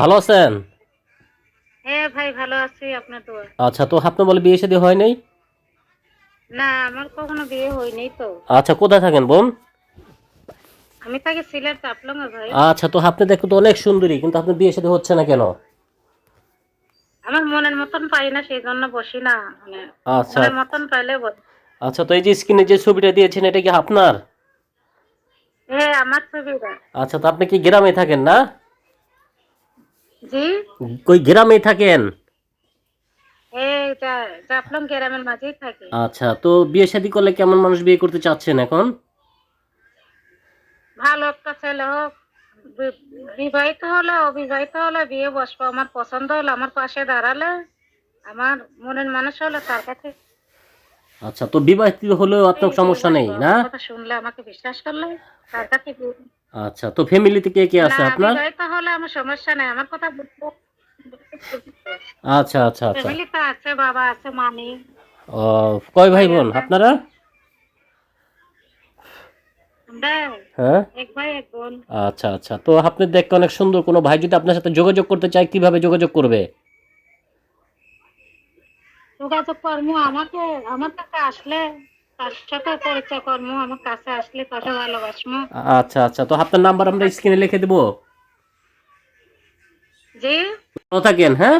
ভালো আছেন? হ্যাঁ ভাই ভালো আছি। আপনার তো? আচ্ছা তো আপনার বলে বিয়ে শাদী হয় নাই? না আমার কখনো বিয়ে হয়নি তো। আচ্ছা কোথায় থাকেন বোন? আমি তাকে সিলেট ভাই। আচ্ছা তো আপনি দেখো তো অনেক সুন্দরী কিন্তু আপনার বিয়ে শাদী হচ্ছে না কেন? আমার মনের মতন পাই না সেই জন্য বসি না মানে আচ্ছা। মনের মতন পাইলে আচ্ছা তো এই যে স্ক্রিনে যে ছবিটা দিয়েছেন এটা কি আপনার? হ্যাঁ আমার ছবিটা। আচ্ছা তো আপনি কি গ্রামে থাকেন না? জি কই গ্রামে থাকেন? আচ্ছা তো বিয়ে শাদী করলে কেমন মানুষ বিয়ে করতে চাচ্ছেন এখন? ভালো একটা ছেলে হোক বিবাহিত হলে অবিবাহিত হলে বিয়ে বসবো। আমার পছন্দ হলে আমার পাশে দাঁড়ালে আমার মনের মানুষ হলে তার কাছে। আচ্ছা তো বিবাহিত হলেও আপনার সমস্যা নেই না? কথা শুনলে আমাকে বিশ্বাস করলে তার কাছে আচ্ছা তো ফ্যামিলিতে কে কে আছে আপনার? বিবাহিত হলে আমার সমস্যা নাই আমার কথা আচ্ছা আচ্ছা আচ্ছা। ফ্যামিলি তো আছে বাবা আছে মামি। ও কয় ভাই বোন? আপনারা? হ্যাঁ? এক ভাই এক বোন। আচ্ছা আচ্ছা। তো আপনি দেখতে অনেক সুন্দর। কোনো ভাই যদি আপনার সাথে যোগাযোগ করতে চায় কীভাবে যোগাযোগ করবে? যোগাযোগ কর্ম আমাকে আমার কাছে আসলে। আচ্ছা আচ্ছা। তো আপনার নাম্বার আমরা স্ক্রিনে লিখে দেবো? জি। থাকেন হ্যাঁ?